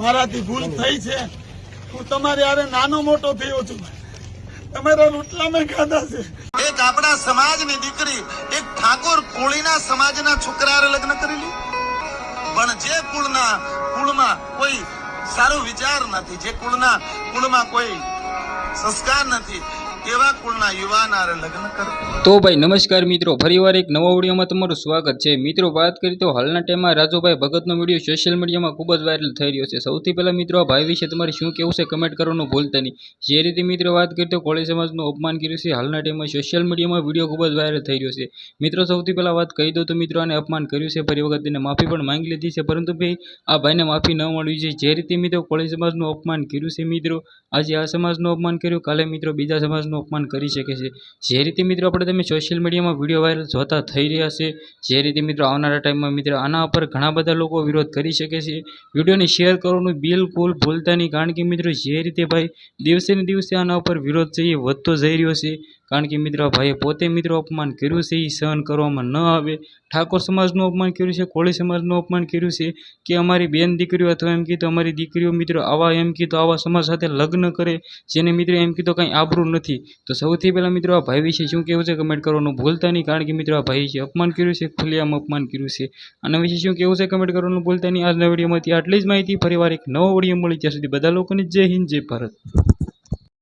મારાથી ભૂલ થઈ છે. હું તમારી હારે નાનો મોટો થયો છું. તમારા રોટલા મેં ખાધા છે. એક આપણા સમાજની દીકરી, એક ઠાકોર કોળીના સમાજના છોકરાએ લગ્ન કરેલી પણ જે કુળના કુળમાં કોઈ સારો વિચાર નથી, જે કુળના કુળમાં કોઈ સંસ્કાર નથી કરે તો ભાઈ નમસ્કાર મિત્રો, ફરીવાર એક નવા વિડીયોમાં તમારું સ્વાગત છે. મિત્રો, વાત કરીએ તો હાલના ટાઈમમાં રાજુભાઈ ભગતનો વીડિયો સોશિયલ મીડિયામાં ખૂબ જ વાયરલ થઈ રહ્યો છે. સૌથી પહેલાં મિત્રો, આ ભાઈ વિશે તમારે શું કહેવું છે કમેન્ટ કરવાનું ભૂલતા નહીં. જે રીતે મિત્રો, વાત કરીએ તો કોળી સમાજનું અપમાન કર્યું છે. હાલના ટાઈમમાં સોશિયલ મીડિયામાં વીડિયો ખૂબ જ વાયરલ થઈ રહ્યો છે. મિત્રો, સૌથી પહેલાં વાત કહી દો તો મિત્રો, આને અપમાન કર્યું છે. ફરી વખત તેને માફી પણ માંગી લીધી છે. પરંતુ ભાઈ, આ ભાઈને માફી ન મળવી જોઈએ. જે રીતે મિત્રો કોળી સમાજનું અપમાન કર્યું છે મિત્રો, આજે આ સમાજનું અપમાન કર્યું. કાલે મિત્રો બીજા સમાજનું અપમાન કરી શકે છે. જે રીતે મિત્રો આપણે તમે સોશિયલ મીડિયામાં વીડિયો વાયરલ જોતા થઈ રહ્યા છે, જે રીતે મિત્રો આવનારા ટાઈમમાં મિત્રો આના ઉપર ઘણા બધા લોકો વિરોધ કરી શકે છે. વિડીયોને શેર કરવાનું બિલકુલ ભૂલતા નહીં. કારણ કે મિત્રો જે રીતે ભાઈ દિવસે ને દિવસે આના ઉપર વિરોધ છે વધતો જઈ રહ્યો છે. કારણ કે મિત્રો ભાઈએ પોતે મિત્રો અપમાન કર્યું છે એ સહન કરવામાં ન આવે. ઠાકોર સમાજનું અપમાન કર્યું છે, કોળી સમાજનું અપમાન કર્યું છે કે અમારી બેન દીકરીઓ અથવા એમ કીધું અમારી દીકરીઓ મિત્રો આવા એમ કીધું આવા સમાજ સાથે લગ્ન કરે, જેને મિત્રો એમ કીધું કંઈ આબરું નથી. તો સૌથી પહેલાં મિત્રો આ ભાઈ વિશે શું કહેવું છે કમેન્ટ કરવાનું ભૂલતા નહીં, કારણ કે મિત્રો આ ભાઈ છે અપમાન કર્યું છે, ખુલ્લેઆમ અપમાન કર્યું છે. આના વિશે શું કહેવું છે કમેન્ટ કરવાનું ભૂલતા નહીં. આજના વિડીયોમાંથી આટલી જ માહિતી. ફરીવાર એક નવો વીડિયો મળી, ત્યાં સુધી બધા લોકોને જય હિન્દ, જય ભારત.